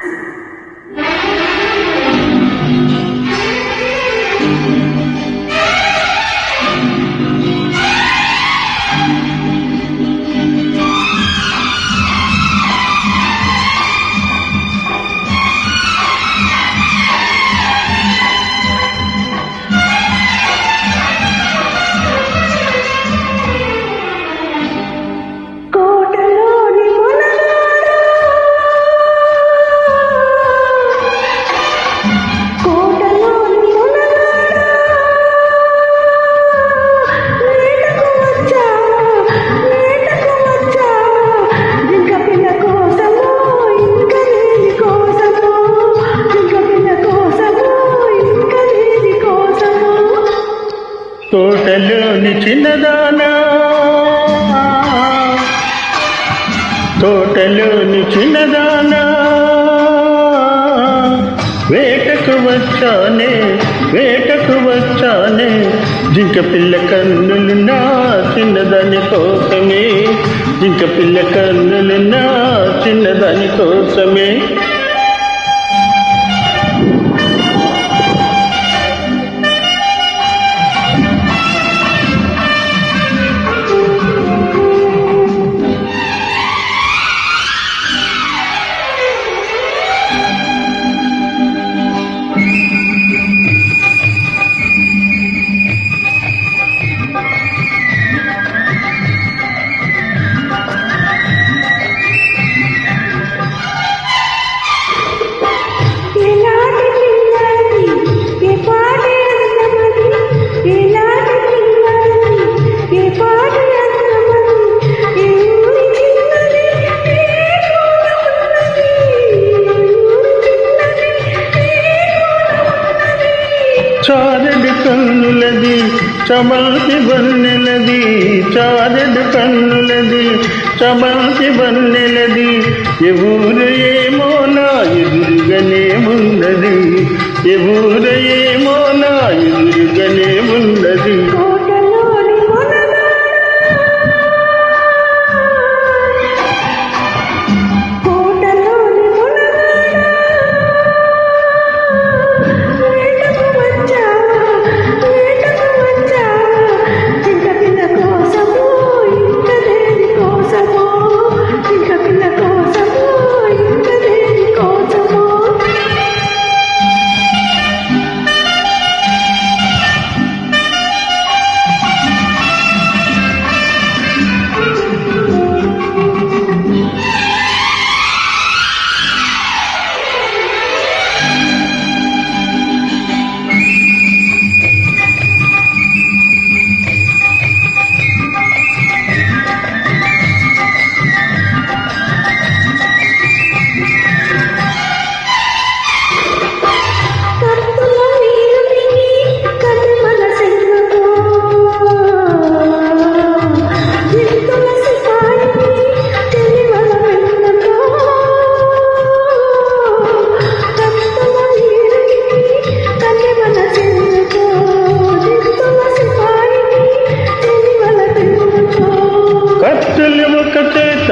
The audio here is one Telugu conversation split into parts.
you తోటలోని చిన్నదానా. తోటలోని చిన్నదానా. వేటకు వచ్చానే వేటకు వచ్చానే. జింక పిల్ల కన్నులు నా చిన్నదాని కోసమే. జింక పిల్ల కన్నులు నా చిన్నదాని కోసమే. చారెడు కన్నులది చమల్కి బన్నెలది చారెడు కన్నులది చమల్కి బన్నెలది. ఎవరు ఏమో నా ఎదురుగానే ఉన్నది ఎవరు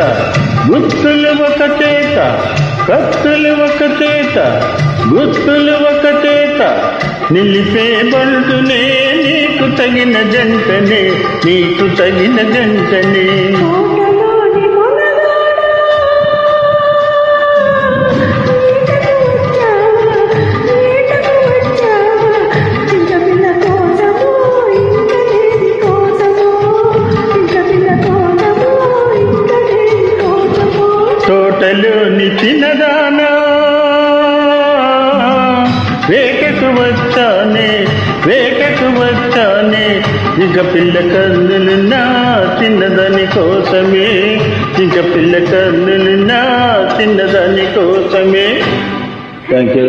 చేత గుత్తులు ఒక చేత కత్తులు ఒక చేత గుత్తులు ఒక చేత. నిలిపే బంటునే నీకు తగిన జంటనే నీకు తగిన జంటనే. వచ్చానే వేటకు వచ్చానే ఇక పిల్ల కన్నులు నా చిన్నదాని కోసమే. ఇక పిల్ల కన్నులు నా చిన్నదాని కోసమే. Thank you